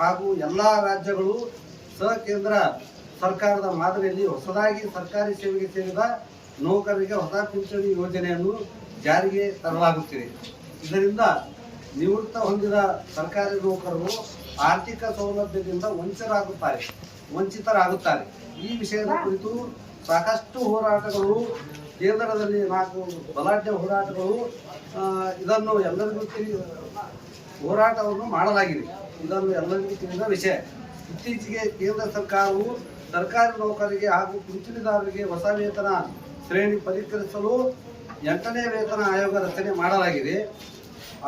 ಹಾಗೂ ಎಲ್ಲ ರಾಜ್ಯಗಳು ಸಹ ಕೇಂದ್ರ ಸರ್ಕಾರದ ಮಾದರಿಯಲ್ಲಿ ಹೊಸದಾಗಿ ಸರ್ಕಾರಿ ಸೇವೆಗೆ ಸೇರಿದ ನೌಕರರಿಗೆ ಹೊಸ ಪಿಂಚಣಿ ಯೋಜನೆಯನ್ನು ಜಾರಿಗೆ ತರಲಾಗುತ್ತಿದೆ. ಇದರಿಂದ ನಿವೃತ್ತ ಹೊಂದಿದ ಸರ್ಕಾರಿ ನೌಕರರು ಆರ್ಥಿಕ ಸೌಲಭ್ಯದಿಂದ ವಂಚಿತರಾಗುತ್ತಾರೆ ವಂಚಿತರಾಗುತ್ತಾರೆ. ಈ ವಿಷಯದ ಕುರಿತು ಸಾಕಷ್ಟು ಹೋರಾಟಗಳು, ಕೇಂದ್ರದಲ್ಲಿ ನಾಲ್ಕು ಬಲಾಢ್ಯ ಹೋರಾಟಗಳು ಇದನ್ನು ಎಲ್ಲರಿಗೂ ತಿಳಿ ಹೋರಾಟವನ್ನು ಮಾಡಲಾಗಿದೆ. ಇದನ್ನು ಎಲ್ಲರಿಗೂ ತಿಳಿದ ವಿಷಯ. ಇತ್ತೀಚೆಗೆ ಕೇಂದ್ರ ಸರ್ಕಾರವು ಸರ್ಕಾರಿ ನೌಕರರಿಗೆ ಹಾಗೂ ಪಿಂಚಣಿದಾರರಿಗೆ ಹೊಸ ವೇತನ ಶ್ರೇಣಿ ಪರಿಕರಿಸಲು ಎಂಟನೇ ವೇತನ ಆಯೋಗ ರಚನೆ ಮಾಡಲಾಗಿದೆ.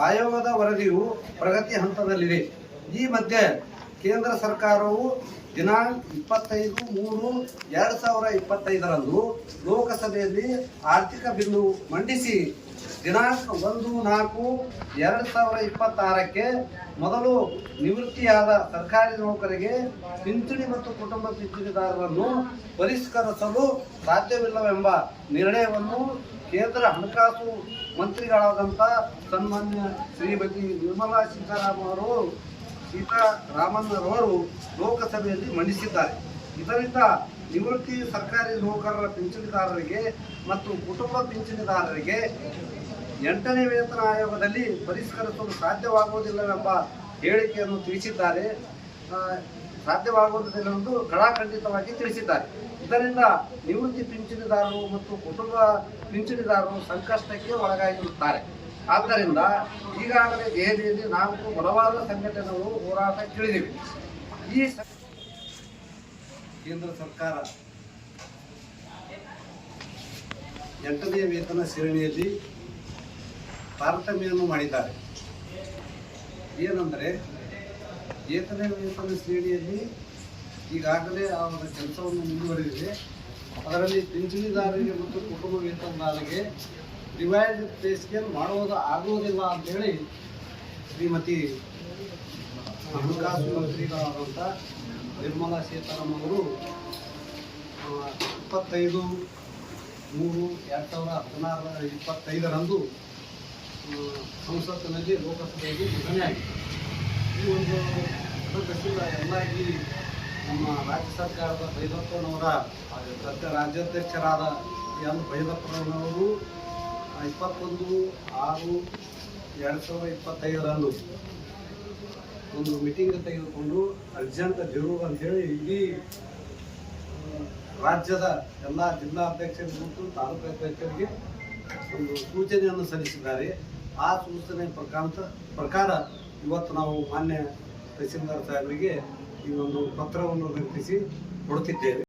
ಆಯೋಗದ ವರದಿಯು ಪ್ರಗತಿ ಹಂತದಲ್ಲಿದೆ. ಈ ಮಧ್ಯೆ ಕೇಂದ್ರ ಸರ್ಕಾರವು ದಿನಾಂಕ ಇಪ್ಪತ್ತೈದು ಮೂರು ಎರಡು ಸಾವಿರ ಇಪ್ಪತ್ತೈದರಂದು ಲೋಕಸಭೆಯಲ್ಲಿ ಆರ್ಥಿಕ ಬಿಲ್ಲು ಮಂಡಿಸಿ ದಿನಾಂಕ ಒಂದು ನಾಲ್ಕು ಎರಡು ಸಾವಿರ ಇಪ್ಪತ್ತಾರಕ್ಕೆ ಮೊದಲು ನಿವೃತ್ತಿಯಾದ ಸರ್ಕಾರಿ ನೌಕರಿಗೆ ಪಿಂಚಣಿ ಮತ್ತು ಕುಟುಂಬ ಪಿಂಚಣಿದಾರರನ್ನು ಪರಿಷ್ಕರಿಸಲು ಸಾಧ್ಯವಿಲ್ಲವೆಂಬ ನಿರ್ಣಯವನ್ನು ಕೇಂದ್ರ ಹಣಕಾಸು ಮಂತ್ರಿಗಳಾದಂಥ ಸನ್ಮಾನ್ಯ ಶ್ರೀಮತಿ ನಿರ್ಮಲಾ ಸೀತಾರಾಮನ್ ಅವರು, ಸೀತಾರಾಮನ್ನರವರು ಲೋಕಸಭೆಯಲ್ಲಿ ಮಂಡಿಸಿದ್ದಾರೆ. ಇದರಿಂದ ನಿವೃತ್ತಿ ಸರ್ಕಾರಿ ನೌಕರರ ಪಿಂಚಣಿದಾರರಿಗೆ ಮತ್ತು ಕುಟುಂಬ ಪಿಂಚಣಿದಾರರಿಗೆ ಎಂಟನೇ ವೇತನ ಆಯೋಗದಲ್ಲಿ ಪರಿಷ್ಕರಿಸಲು ಸಾಧ್ಯವಾಗುವುದಿಲ್ಲವೆಂಬ ಹೇಳಿಕೆಯನ್ನು ತಿಳಿಸಿದ್ದಾರೆ. ಸಾಧ್ಯವಾಗುವುದಿಲ್ಲ ಎಂದು ಕಡಾಖಂಡಿತವಾಗಿ ತಿಳಿಸಿದ್ದಾರೆ. ಇದರಿಂದ ನಿವೃತ್ತಿ ಪಿಂಚಣಿದಾರರು ಮತ್ತು ಕುಟುಂಬ ಪಿಂಚಣಿದಾರರು ಸಂಕಷ್ಟಕ್ಕೆ ಒಳಗಾಗಿರುತ್ತಾರೆ. ಆದ್ದರಿಂದ ಈಗಾಗಲೇ ದೆಹಲಿಯಲ್ಲಿ ನಾಲ್ಕು ಬಲವಾದ ಸಂಘಟನೆಗಳು ಹೋರಾಟಕ್ಕಿಳಿದಿವೆ ಈ ಕೇಂದ್ರ ಸರ್ಕಾರ ಎಂಟನೇ ವೇತನ ಶ್ರೇಣಿಯಲ್ಲಿ ತಾರತಮ್ಯವನ್ನು ಮಾಡಿದ್ದಾರೆ. ಏನಂದರೆ ಏತನೇ ವೇತನ ಶ್ರೇಣಿಯಲ್ಲಿ ಈಗಾಗಲೇ ಅವರ ಕೆಲಸವನ್ನು ಮುಂದುವರೆದಿದೆ. ಅದರಲ್ಲಿ ಪಿಂಚಣಿದಾರರಿಗೆ ಮತ್ತು ಕುಟುಂಬ ವೇತನದಾರರಿಗೆ ಡಿವೈಡ್ ಪೇ ಸ್ಕೇಲ್ ಮಾಡುವುದು ಆಗುವುದಿಲ್ಲ ಅಂತೇಳಿ ಶ್ರೀಮತಿ ಹಣಕಾಸು ಮಂತ್ರಿಗಳಾದಂಥ ನಿರ್ಮಲಾ ಸೀತಾರಾಮನ್ ಅವರು ಇಪ್ಪತ್ತೈದು ಮೂರು ಎರಡು ಸಾವಿರದ ಹದಿನಾರರ ಇಪ್ಪತ್ತೈದರಂದು ಸಂಸತ್ತಿನಲ್ಲಿ ಲೋಕಸಭೆಯಲ್ಲಿ ಘಟನೆ ಆಗಿದೆ. ಈ ಒಂದು ಎಲ್ಲ ಈ ನಮ್ಮ ರಾಜ್ಯ ಸರ್ಕಾರದ ಭೈರಪ್ಪನವರ ಸದ್ಯ ರಾಜ್ಯಾಧ್ಯಕ್ಷರಾದ ಎನ್ ಭೈರಪ್ಪನವರು ಇಪ್ಪತ್ತೊಂದು ಆರು ಎರಡು ಸಾವಿರದ ಇಪ್ಪತ್ತೈದರಂದು ಒಂದು ಮೀಟಿಂಗ್ ತೆಗೆದುಕೊಂಡು ಅರ್ಜೆಂಟ್ ಜರೂರು ಅಂತೇಳಿ ಇಡೀ ರಾಜ್ಯದ ಎಲ್ಲ ಜಿಲ್ಲಾಧ್ಯಕ್ಷರಿಗೆ ಮತ್ತು ತಾಲೂಕು ಅಧ್ಯಕ್ಷರಿಗೆ ಒಂದು ಸೂಚನೆಯನ್ನು ಸಲ್ಲಿಸಿದ್ದಾರೆ. ಆ ಸೂಚನೆ ಪ್ರಕಾರ ಪ್ರಕಾರ ಇವತ್ತು ನಾವು ಮಾನ್ಯ ತಹಸೀಲ್ದಾರ್ ಸಾಹೇಬರಿಗೆ ಈ ಒಂದು ಪತ್ರವನ್ನು ರಚಿಸಿ ಕೊಡುತ್ತಿದ್ದೇವೆ.